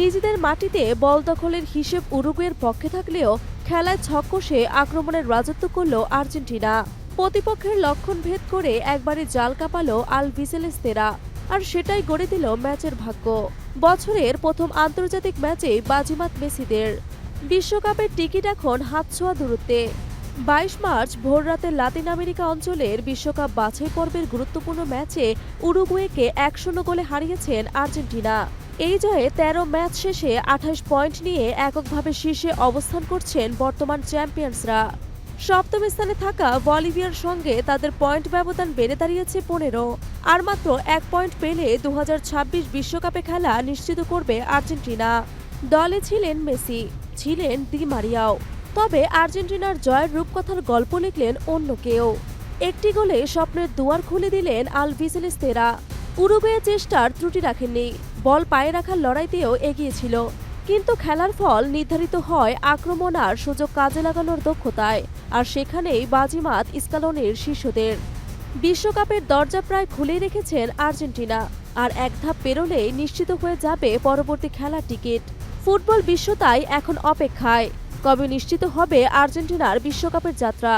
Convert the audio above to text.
নিজেদের মাটিতে বল দখলের হিসেব উরুগুয়ের পক্ষে থাকলেও খেলায় ছক কষে আক্রমণের রাজত্ব করল আর্জেন্টিনা। প্রতিপক্ষের লক্ষণ ভেদ করে একবারে জাল কাঁপালো আল ভিসেলেস্তেরা, আর সেটাই গড়ে দিল ম্যাচের ভাগ্য। বছরের প্রথম আন্তর্জাতিক ম্যাচে বাজিমাত মেসিদের। বিশ্বকাপের টিকিট এখন হাত ছোঁয়া দূরত্বে। বাইশ মার্চ ভোররাতে লাতিন আমেরিকা অঞ্চলের বিশ্বকাপ বাছাই পর্বের গুরুত্বপূর্ণ ম্যাচে উরুগুয়েকে এক শূন্য গোলে হারিয়েছেন আর্জেন্টিনা। এই জয়ে তেরো ম্যাচ শেষে আঠাশ পয়েন্ট নিয়ে এককভাবে শীর্ষে অবস্থান করছেন বর্তমান চ্যাম্পিয়ন্সরা। সপ্তম স্থানে থাকা বলিভিয়ার সঙ্গে তাদের পয়েন্ট ব্যবধান বেড়ে দাঁড়িয়েছে পনেরো। আর মাত্র এক পয়েন্ট পেলে দু বিশ্বকাপে খেলা নিশ্চিত করবে আর্জেন্টিনা। দলে ছিলেন মেসি, ছিলেন দি মারিয়াও। তবে আর্জেন্টিনার জয়ের রূপকথার গল্প লিখলেন অন্য কেউ। একটি গোলে স্বপ্নের দুয়ার খুলে দিলেন আলভিসেলেস্তেরা উরুগুয়ে চেষ্টার ত্রুটি রাখেননি। বল পায়ে রাখার লড়াইতেও এগিয়েছিল কিন্তু খেলার ফল নির্ধারিত হয় আক্রমণ আর সুযোগ কাজে লাগানোর দক্ষতায়। আর সেখানেই বাজিমাত স্কালনের শিশুদের বিশ্বকাপের দরজা প্রায় খুলেই রেখেছেন আর্জেন্টিনা। আর এক ধাপ পেরোলেই নিশ্চিত হয়ে যাবে পরবর্তী খেলার টিকিট। ফুটবল বিশ্ব তাই এখন অপেক্ষায়। কবে নিশ্চিত হবে আর্জেন্টিনার বিশ্বকাপের যাত্রা?